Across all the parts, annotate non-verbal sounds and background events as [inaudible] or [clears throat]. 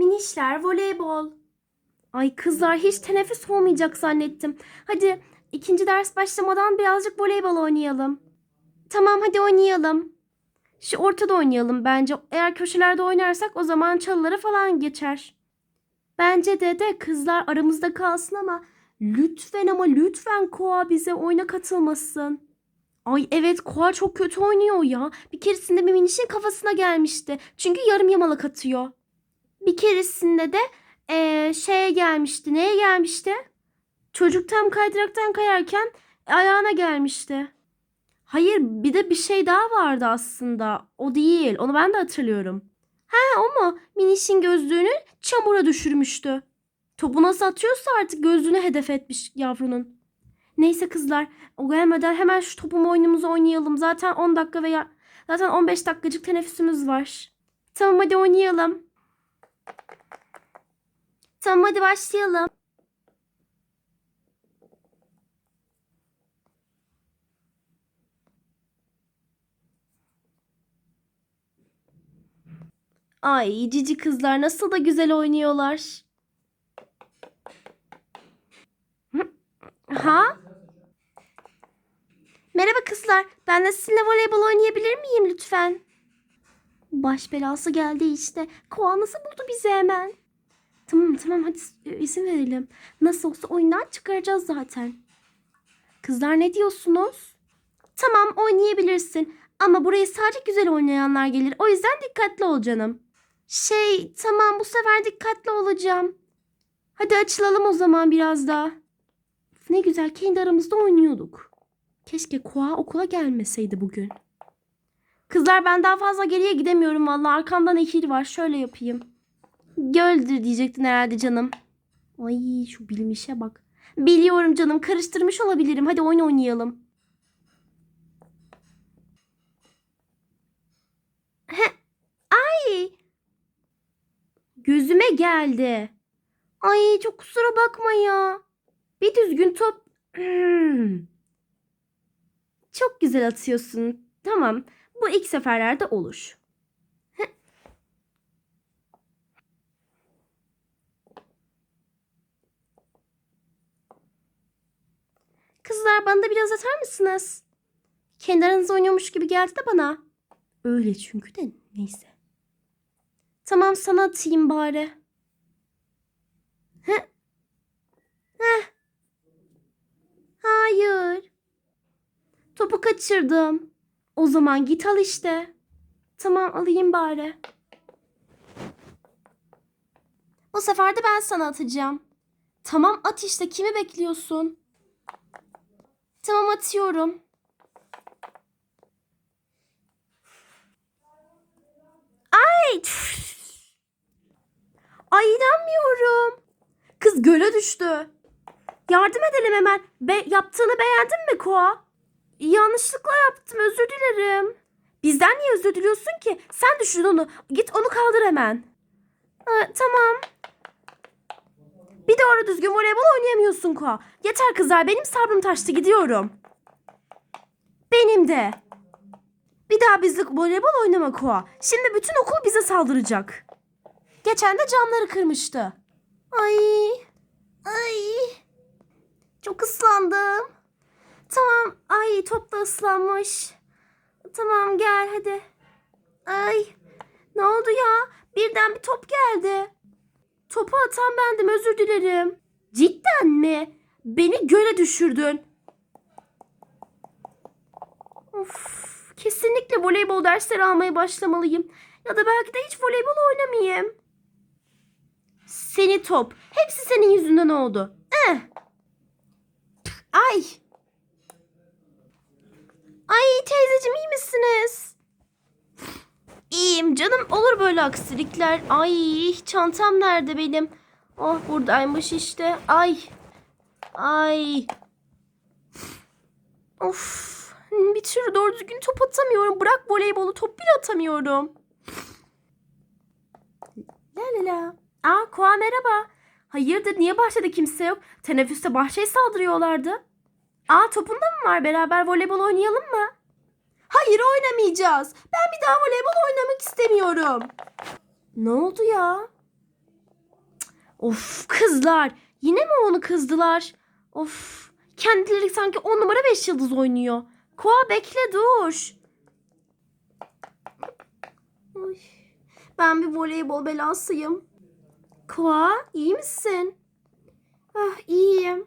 Minişler voleybol. Ay kızlar hiç teneffüs olmayacak zannettim. Hadi ikinci ders başlamadan birazcık voleybol oynayalım. Tamam hadi oynayalım. Şu ortada oynayalım bence. Eğer köşelerde oynarsak o zaman çalılara falan geçer. Bence de de kızlar aramızda kalsın ama lütfen ama lütfen Koa bize oyuna katılmasın. Ay evet Koa çok kötü oynuyor ya. Bir keresinde bir minişin kafasına gelmişti. Çünkü yarım yamalak atıyor. Bir keresinde de eee, şeye gelmişti. Neye gelmişti? Çocuk tam kaydıraktan kayarken ayağına gelmişti. Hayır bir de bir şey daha vardı aslında. O değil. Onu ben de hatırlıyorum. Ha o mu? Minişin gözlüğünü çamura düşürmüştü. Topu nasıl atıyorsa artık gözlüğünü hedef etmiş yavrunun. Neyse kızlar o gelmeden hemen şu topum oyunumuzu oynayalım. Zaten 10 dakika veya zaten 15 dakikacık teneffüsümüz var. Tamam hadi oynayalım. Tamam hadi başlayalım. Ay cici kızlar nasıl da güzel oynuyorlar. Ha? Merhaba kızlar. Ben de sizinle voleybol oynayabilir miyim lütfen? Baş belası geldi işte. Koa nasıl buldu bizi hemen? Tamam tamam hadi e, izin verelim. Nasıl olsa oyundan çıkaracağız zaten. Kızlar ne diyorsunuz? Tamam oynayabilirsin. Ama buraya sadece güzel oynayanlar gelir. O yüzden dikkatli ol canım. Şey tamam bu sefer dikkatli olacağım. Hadi açılalım o zaman biraz daha. Ne güzel kendi aramızda oynuyorduk. Keşke Koa okula gelmeseydi bugün. Kızlar ben daha fazla geriye gidemiyorum vallahi arkamda nehir var. Şöyle yapayım. Göldür diyecektin herhalde canım. Ay şu bilmişe bak. Biliyorum canım karıştırmış olabilirim. Hadi oyun oynayalım. Ay. Gözüme geldi. Ay çok kusura bakma ya. Bir düzgün top. [clears throat] Çok güzel atıyorsun. Tamam. Bu ilk seferlerde olur. Heh. Kızlar bana da biraz atar mısınız? Kendi aranızda oynuyormuş gibi geldi de bana. Öyle çünkü de neyse. Tamam sana atayım bari. Heh. Heh. Hayır. Topu kaçırdım. O zaman git al işte. Tamam alayım bari. Bu sefer de ben sana atacağım. Tamam at işte kimi bekliyorsun? Tamam atıyorum. Ay! Ay inanmıyorum. Kız göle düştü. Yardım edelim hemen. Be yaptığını beğendin mi Koa? Yanlışlıkla yaptım özür dilerim. Bizden niye özür diliyorsun ki? Sen düşün onu. Git onu kaldır hemen. Ha, tamam. Bir doğru düzgün voleybol oynayamıyorsun Koa. Yeter kızlar benim sabrım taştı gidiyorum. Benim de. Bir daha bizlik voleybol oynama Koa. Şimdi bütün okul bize saldıracak. Geçen de camları kırmıştı. Ay. Ay. Çok ıslandım. Tamam. Ay top da ıslanmış. Tamam gel hadi. Ay. Ne oldu ya? Birden bir top geldi. Topu atan bendim özür dilerim. Cidden mi? Beni göle düşürdün. Of, kesinlikle voleybol dersleri almaya başlamalıyım. Ya da belki de hiç voleybol oynamayayım. Seni top. Hepsi senin yüzünden oldu. Eh. Ay. Ay teyzeciğim iyi misiniz? İyiyim canım. Olur böyle aksilikler. Ay çantam nerede benim? Oh buradaymış işte. Ay. Ay. Of. Bir türlü doğru düzgün top atamıyorum. Bırak voleybolu top bile atamıyorum. La la la. Aa Koa merhaba. Hayırdır niye bahçede kimse yok? Teneffüste bahçeye saldırıyorlardı. Aa topunda mı var? Beraber voleybol oynayalım mı? Hayır oynamayacağız. Ben bir daha voleybol oynamak istemiyorum. Ne oldu ya? Of kızlar. Yine mi onu kızdılar? Of. Kendileri sanki 10 numara 5 yıldız oynuyor. Koa bekle dur. Oy. Ben bir voleybol belasıyım. Koa iyi misin? Ah iyiyim.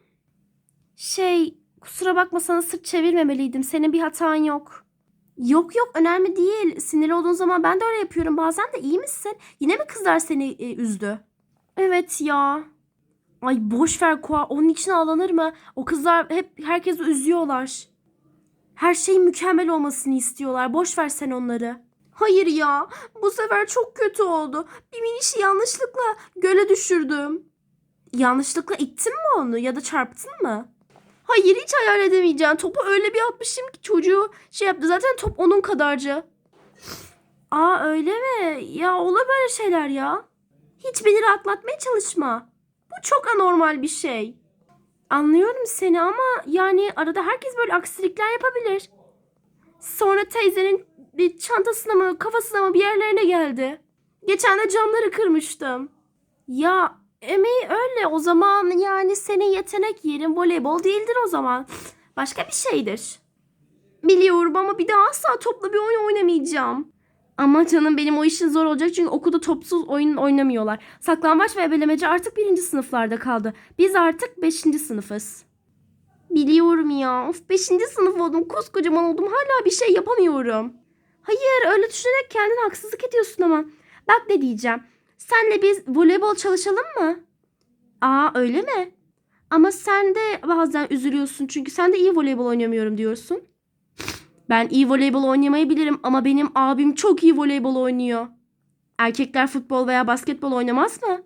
Şey kusura bakma sana sırt çevirmemeliydim. Senin bir hatan yok. Yok yok önemli değil. Sinirli olduğun zaman ben de öyle yapıyorum. Bazen de iyi misin? Yine mi kızlar seni e, üzdü? Evet ya. Ay boş ver Koa. Onun için ağlanır mı? O kızlar hep herkesi üzüyorlar. Her şeyin mükemmel olmasını istiyorlar. Boş ver sen onları. Hayır ya. Bu sefer çok kötü oldu. Bir minişi yanlışlıkla göle düşürdüm. Yanlışlıkla ittin mi onu ya da çarptın mı? Hayır hiç hayal edemeyeceğim. Topu öyle bir atmışım ki çocuğu şey yaptı. Zaten top onun kadarcı. Aa öyle mi? Ya olur böyle şeyler ya. Hiç beni rahatlatmaya çalışma. Bu çok anormal bir şey. Anlıyorum seni ama yani arada herkes böyle aksilikler yapabilir. Sonra teyzenin bir çantasına mı kafasına mı bir yerlerine geldi. Geçen de camları kırmıştım. Ya emeği öyle o zaman yani senin yetenek yerin voleybol değildir o zaman. Başka bir şeydir. Biliyorum ama bir daha asla topla bir oyun oynamayacağım. Ama canım benim o işin zor olacak çünkü okulda topsuz oyun oynamıyorlar. Saklambaç ve ebelemeci artık birinci sınıflarda kaldı. Biz artık beşinci sınıfız. Biliyorum ya. Of beşinci sınıf oldum. Koskocaman oldum. Hala bir şey yapamıyorum. Hayır öyle düşünerek kendine haksızlık ediyorsun ama. Bak ne diyeceğim. Senle biz voleybol çalışalım mı? Aa öyle mi? Ama sen de bazen üzülüyorsun çünkü sen de iyi voleybol oynamıyorum diyorsun. Ben iyi voleybol oynamayı bilirim ama benim abim çok iyi voleybol oynuyor. Erkekler futbol veya basketbol oynamaz mı?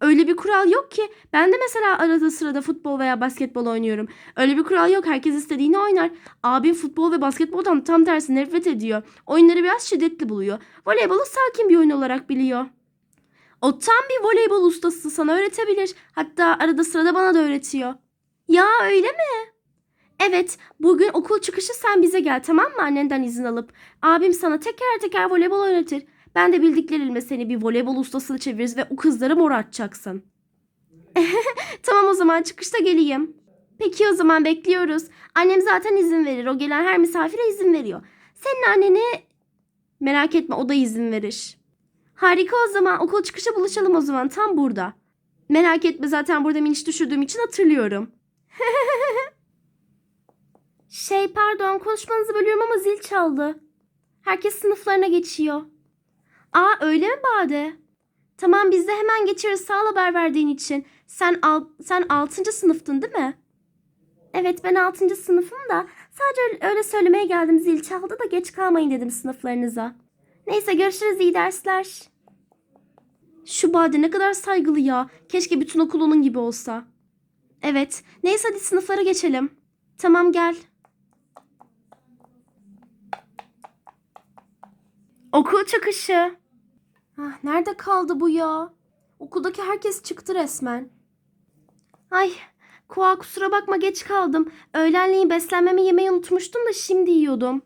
Öyle bir kural yok ki. Ben de mesela arada sırada futbol veya basketbol oynuyorum. Öyle bir kural yok. Herkes istediğini oynar. Abim futbol ve basketboldan tam tersi nefret ediyor. Oyunları biraz şiddetli buluyor. Voleybolu sakin bir oyun olarak biliyor. O tam bir voleybol ustası sana öğretebilir. Hatta arada sırada bana da öğretiyor. Ya öyle mi? Evet, bugün okul çıkışı sen bize gel tamam mı annenden izin alıp. Abim sana teker teker voleybol öğretir. Ben de bildiklerimle seni bir voleybol ustasına çeviririz ve o kızlara mor atacaksın. [laughs] tamam o zaman çıkışta geleyim. Peki o zaman bekliyoruz. Annem zaten izin verir. O gelen her misafire izin veriyor. Senin anneni merak etme o da izin verir. Harika o zaman. Okul çıkışı buluşalım o zaman. Tam burada. Merak etme zaten burada miniş düşürdüğüm için hatırlıyorum. [laughs] şey pardon konuşmanızı bölüyorum ama zil çaldı. Herkes sınıflarına geçiyor. Aa öyle mi Bade? Tamam biz de hemen geçeriz sağ haber verdiğin için. Sen al, sen 6. sınıftın değil mi? Evet ben 6. sınıfım da sadece öyle söylemeye geldim zil çaldı da geç kalmayın dedim sınıflarınıza. Neyse görüşürüz iyi dersler. Şu Bade ne kadar saygılı ya. Keşke bütün okul onun gibi olsa. Evet. Neyse hadi sınıflara geçelim. Tamam gel. Okul çıkışı. Ah, nerede kaldı bu ya? Okuldaki herkes çıktı resmen. Ay, Koa kusura bakma geç kaldım. Öğlenleyin beslenmemi yemeyi unutmuştum da şimdi yiyordum.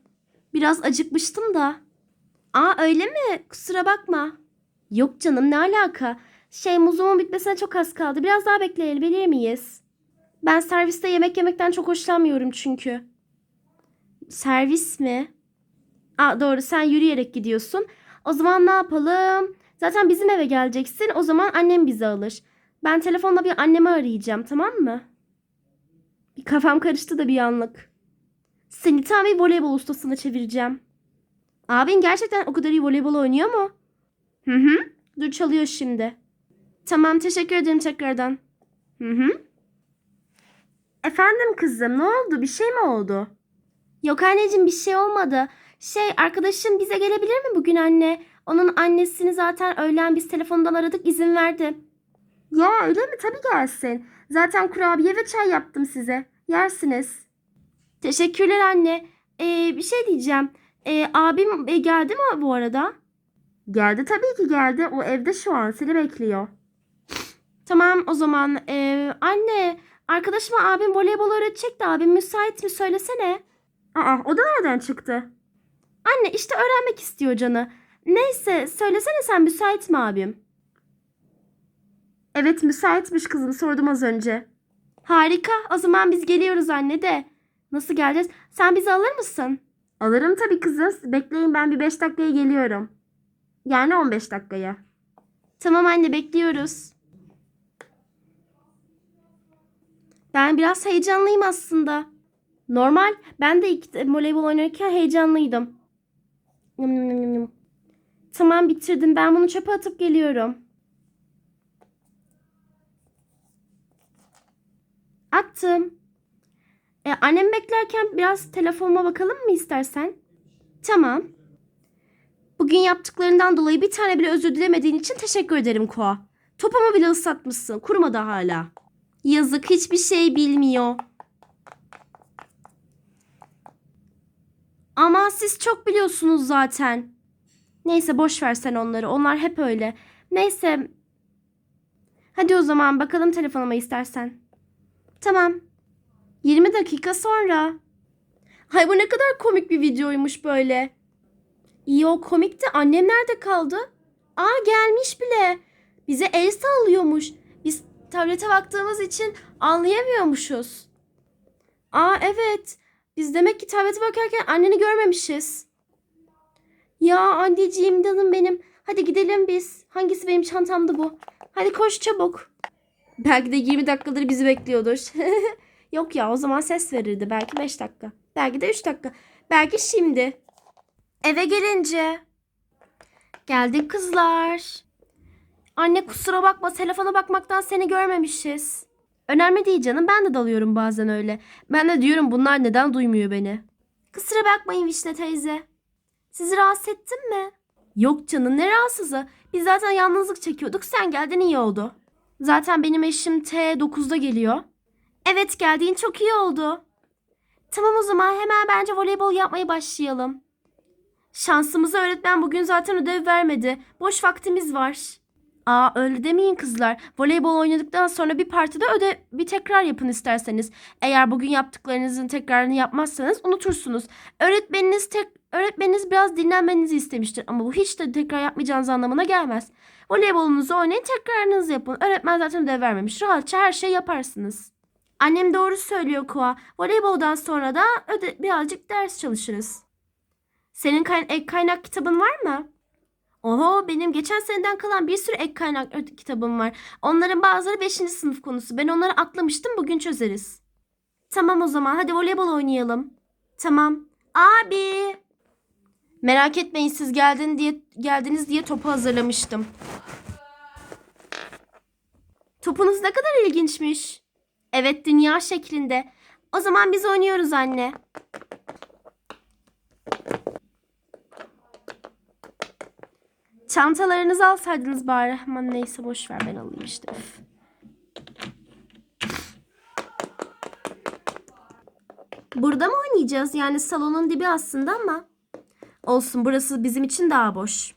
Biraz acıkmıştım da. Aa öyle mi? Kusura bakma. Yok canım ne alaka? Şey muzumun bitmesine çok az kaldı. Biraz daha bekleyebilir miyiz? Ben serviste yemek yemekten çok hoşlanmıyorum çünkü. Servis mi? Aa, doğru sen yürüyerek gidiyorsun. O zaman ne yapalım? Zaten bizim eve geleceksin. O zaman annem bizi alır. Ben telefonla bir annemi arayacağım tamam mı? Bir kafam karıştı da bir anlık. Seni tam bir voleybol ustasına çevireceğim. Abin gerçekten o kadar iyi voleybol oynuyor mu? Hı hı. Dur çalıyor şimdi. Tamam teşekkür ederim tekrardan. Hı hı. Efendim kızım ne oldu? Bir şey mi oldu? Yok anneciğim bir şey olmadı. Şey arkadaşım bize gelebilir mi bugün anne? Onun annesini zaten öğlen biz telefondan aradık izin verdi. Ya öyle mi? Tabii gelsin. Zaten kurabiye ve çay yaptım size. Yersiniz. Teşekkürler anne. Ee, bir şey diyeceğim. Ee, abim e, geldi mi bu arada? Geldi tabii ki geldi. O evde şu an seni bekliyor. Tamam o zaman. Ee, anne arkadaşıma abim voleybol öğretecek de abim müsait mi söylesene. Aa o da nereden çıktı? Anne işte öğrenmek istiyor canı. Neyse söylesene sen müsait mi abim? Evet müsaitmiş kızım sordum az önce. Harika o zaman biz geliyoruz anne de. Nasıl geleceğiz? Sen bizi alır mısın? Alırım tabii kızım. Bekleyin ben bir 5 dakikaya geliyorum. Yani 15 dakikaya. Tamam anne bekliyoruz. Ben biraz heyecanlıyım aslında. Normal. Ben de ilk voleybol oynarken heyecanlıydım. Tamam bitirdim. Ben bunu çöpe atıp geliyorum. Attım. E, annem beklerken biraz telefonuma bakalım mı istersen? Tamam. Bugün yaptıklarından dolayı bir tane bile özür dilemediğin için teşekkür ederim Koa. Topumu bile ıslatmışsın. Kurumadı hala. Yazık hiçbir şey bilmiyor. Ama siz çok biliyorsunuz zaten. Neyse boş ver sen onları. Onlar hep öyle. Neyse. Hadi o zaman bakalım telefonuma istersen. Tamam. 20 dakika sonra. Hay bu ne kadar komik bir videoymuş böyle. İyi o komikti. Annem nerede kaldı? Aa gelmiş bile. Bize el sallıyormuş. Biz tablete baktığımız için anlayamıyormuşuz. Aa evet. Biz demek ki tablete bakarken anneni görmemişiz. Ya anneciğim canım benim. Hadi gidelim biz. Hangisi benim çantamda bu? Hadi koş çabuk. Belki de 20 dakikadır bizi bekliyordur. [laughs] Yok ya o zaman ses verirdi. Belki 5 dakika. Belki de 3 dakika. Belki şimdi. Eve gelince. Geldik kızlar. Anne kusura bakma telefona bakmaktan seni görmemişiz. Önemli değil canım ben de dalıyorum bazen öyle. Ben de diyorum bunlar neden duymuyor beni. Kusura bakmayın Vişne teyze. Sizi rahatsız ettim mi? Yok canım ne rahatsızı. Biz zaten yalnızlık çekiyorduk sen geldin iyi oldu. Zaten benim eşim T9'da geliyor. Evet geldiğin çok iyi oldu. Tamam o zaman hemen bence voleybol yapmaya başlayalım. Şansımıza öğretmen bugün zaten ödev vermedi. Boş vaktimiz var. Aa öyle demeyin kızlar. Voleybol oynadıktan sonra bir partide ödev bir tekrar yapın isterseniz. Eğer bugün yaptıklarınızın tekrarını yapmazsanız unutursunuz. Öğretmeniniz tek öğretmeniniz biraz dinlenmenizi istemiştir ama bu hiç de tekrar yapmayacağınız anlamına gelmez. Voleybolunuzu oynayın, tekrarınızı yapın. Öğretmen zaten ödev vermemiş. Rahatça her şeyi yaparsınız. Annem doğru söylüyor Koa. Voleyboldan sonra da öde birazcık ders çalışırız. Senin kay- ek kaynak kitabın var mı? Oho benim geçen seneden kalan bir sürü ek kaynak kitabım var. Onların bazıları 5. sınıf konusu. Ben onları atlamıştım bugün çözeriz. Tamam o zaman hadi voleybol oynayalım. Tamam. Abi. Merak etmeyin siz geldin diye geldiniz diye topu hazırlamıştım. Topunuz ne kadar ilginçmiş. Evet dünya şeklinde. O zaman biz oynuyoruz anne. Çantalarınızı alsaydınız bari. Aman neyse boş ver ben alayım işte. Üf. Burada mı oynayacağız? Yani salonun dibi aslında ama. Olsun burası bizim için daha boş.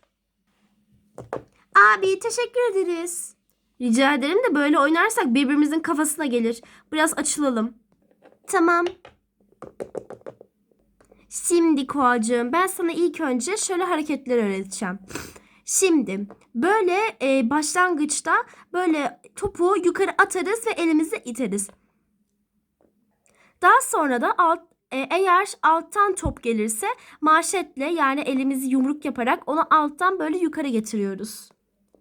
Abi teşekkür ederiz. Rica ederim de böyle oynarsak birbirimizin kafasına gelir. Biraz açılalım. Tamam. Şimdi Koacığım ben sana ilk önce şöyle hareketler öğreteceğim. Şimdi böyle e, başlangıçta böyle topu yukarı atarız ve elimizi iteriz. Daha sonra da alt, e, eğer alttan top gelirse manşetle yani elimizi yumruk yaparak onu alttan böyle yukarı getiriyoruz.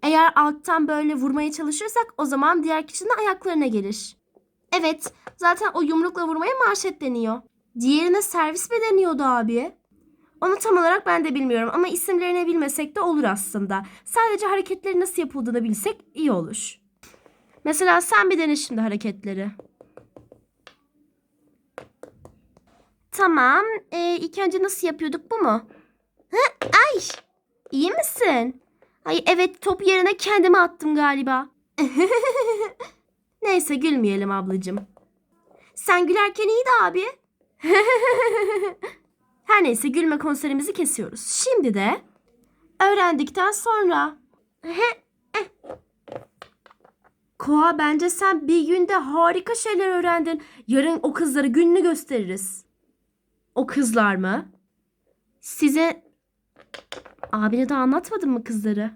Eğer alttan böyle vurmaya çalışırsak o zaman diğer kişinin ayaklarına gelir. Evet zaten o yumrukla vurmaya manşet deniyor. Diğerine servis mi deniyordu abi? Onu tam olarak ben de bilmiyorum ama isimlerini bilmesek de olur aslında. Sadece hareketleri nasıl yapıldığını bilsek iyi olur. Mesela sen bir dene şimdi hareketleri. Tamam. Ee, ilk önce nasıl yapıyorduk bu mu? Hı? Ay! İyi misin? Ay evet top yerine kendime attım galiba. [laughs] Neyse gülmeyelim ablacığım. Sen gülerken iyiydi abi. [laughs] Her neyse gülme konserimizi kesiyoruz. Şimdi de öğrendikten sonra. [laughs] Koa bence sen bir günde harika şeyler öğrendin. Yarın o kızlara gününü gösteririz. O kızlar mı? Size abine de anlatmadın mı kızları?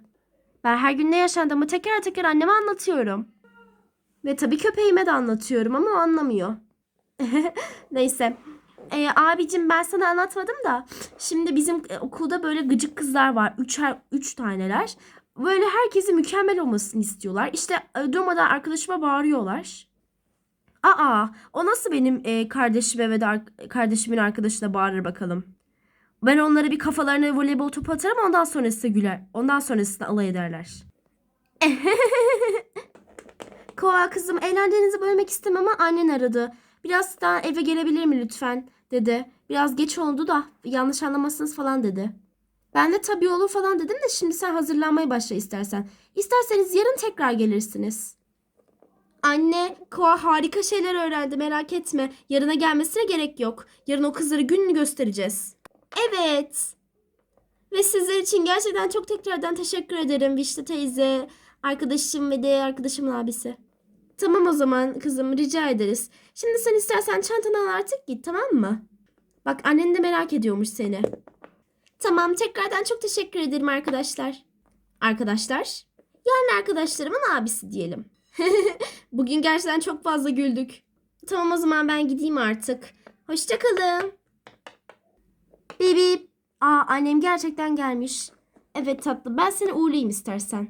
Ben her gün ne yaşandığımı teker teker anneme anlatıyorum. Ve tabii köpeğime de anlatıyorum ama o anlamıyor. [laughs] Neyse. Ee, abicim ben sana anlatmadım da şimdi bizim e, okulda böyle gıcık kızlar var. Üçer, üç taneler. Böyle herkesin mükemmel olmasını istiyorlar. İşte e, durmadan arkadaşıma bağırıyorlar. Aa, o nasıl benim e, kardeşime ve de ar- kardeşimin arkadaşına bağırır bakalım. Ben onlara bir kafalarına voleybol topu atarım ondan sonrası güler. Ondan sonrasında alay ederler. [laughs] Koa kızım eğlencenizi bölmek istemem ama annen aradı. Biraz daha eve gelebilir mi lütfen dedi. Biraz geç oldu da yanlış anlamazsınız falan dedi. Ben de tabii olur falan dedim de şimdi sen hazırlanmaya başla istersen. İsterseniz yarın tekrar gelirsiniz. Anne, Koa harika şeyler öğrendi merak etme. Yarına gelmesine gerek yok. Yarın o kızları gününü göstereceğiz. Evet. Ve sizler için gerçekten çok tekrardan teşekkür ederim Vişne teyze, arkadaşım ve de arkadaşımın abisi. Tamam o zaman kızım rica ederiz. Şimdi sen istersen çantanı al artık git tamam mı? Bak annen de merak ediyormuş seni. Tamam tekrardan çok teşekkür ederim arkadaşlar. Arkadaşlar? Yani arkadaşlarımın abisi diyelim. [laughs] Bugün gerçekten çok fazla güldük. Tamam o zaman ben gideyim artık. Hoşçakalın. Bip. Aa annem gerçekten gelmiş. Evet tatlım ben seni uğurlayayım istersen.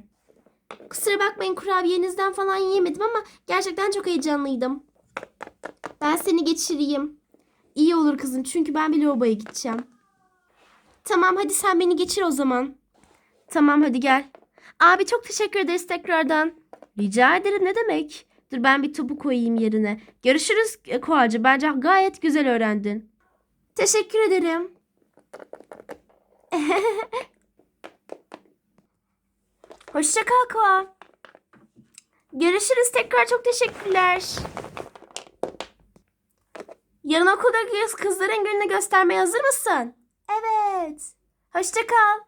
Kusura bakmayın kurabiyenizden falan yiyemedim ama gerçekten çok heyecanlıydım. Ben seni geçireyim. İyi olur kızım çünkü ben bir lavaboya gideceğim. Tamam hadi sen beni geçir o zaman. Tamam hadi gel. Abi çok teşekkür ederiz tekrardan. Rica ederim ne demek. Dur ben bir topu koyayım yerine. Görüşürüz e, Koacı. Bence gayet güzel öğrendin. Teşekkür ederim. [laughs] Hoşça kal Koa. Görüşürüz tekrar çok teşekkürler. Yarın okulda kız- kızların gününü göstermeye hazır mısın? Evet. Hoşça kal.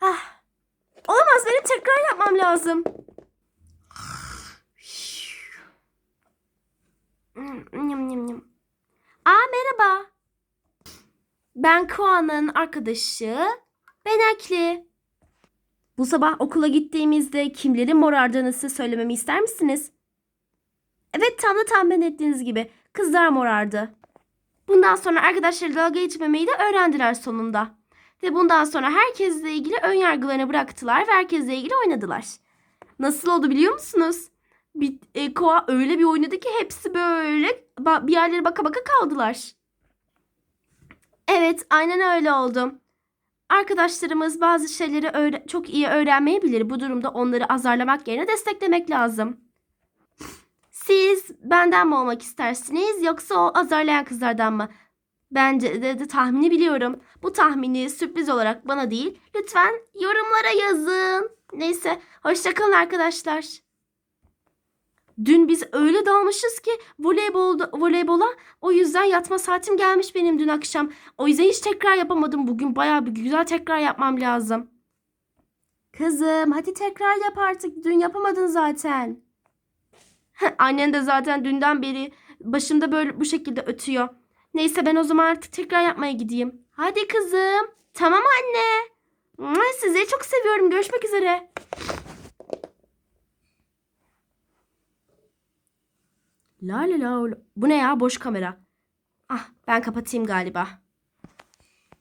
Ah. Olamaz benim tekrar yapmam lazım. Nyam. Aa merhaba. Ben Koa'nın arkadaşı Benekli. Bu sabah okula gittiğimizde kimlerin morardığını size söylememi ister misiniz? Evet tam da tahmin ettiğiniz gibi kızlar morardı. Bundan sonra arkadaşları dalga geçmemeyi de öğrendiler sonunda. Ve bundan sonra herkesle ilgili ön yargılarını bıraktılar ve herkesle ilgili oynadılar. Nasıl oldu biliyor musunuz? Bir, e, Koa öyle bir oynadı ki hepsi böyle bir yerlere baka baka kaldılar. Evet aynen öyle oldu. Arkadaşlarımız bazı şeyleri çok iyi öğrenmeyebilir. Bu durumda onları azarlamak yerine desteklemek lazım. Siz benden mi olmak istersiniz yoksa o azarlayan kızlardan mı? Bence de, de tahmini biliyorum. Bu tahmini sürpriz olarak bana değil. Lütfen yorumlara yazın. Neyse hoşçakalın arkadaşlar. Dün biz öyle dalmışız ki voleybol, voleybola o yüzden yatma saatim gelmiş benim dün akşam. O yüzden hiç tekrar yapamadım. Bugün bayağı bir güzel tekrar yapmam lazım. Kızım hadi tekrar yap artık. Dün yapamadın zaten. Annen de zaten dünden beri başımda böyle bu şekilde ötüyor. Neyse ben o zaman artık tekrar yapmaya gideyim. Hadi kızım. Tamam anne. Sizleri çok seviyorum. Görüşmek üzere. La la. la. Bu ne ya? Boş kamera. Ah ben kapatayım galiba.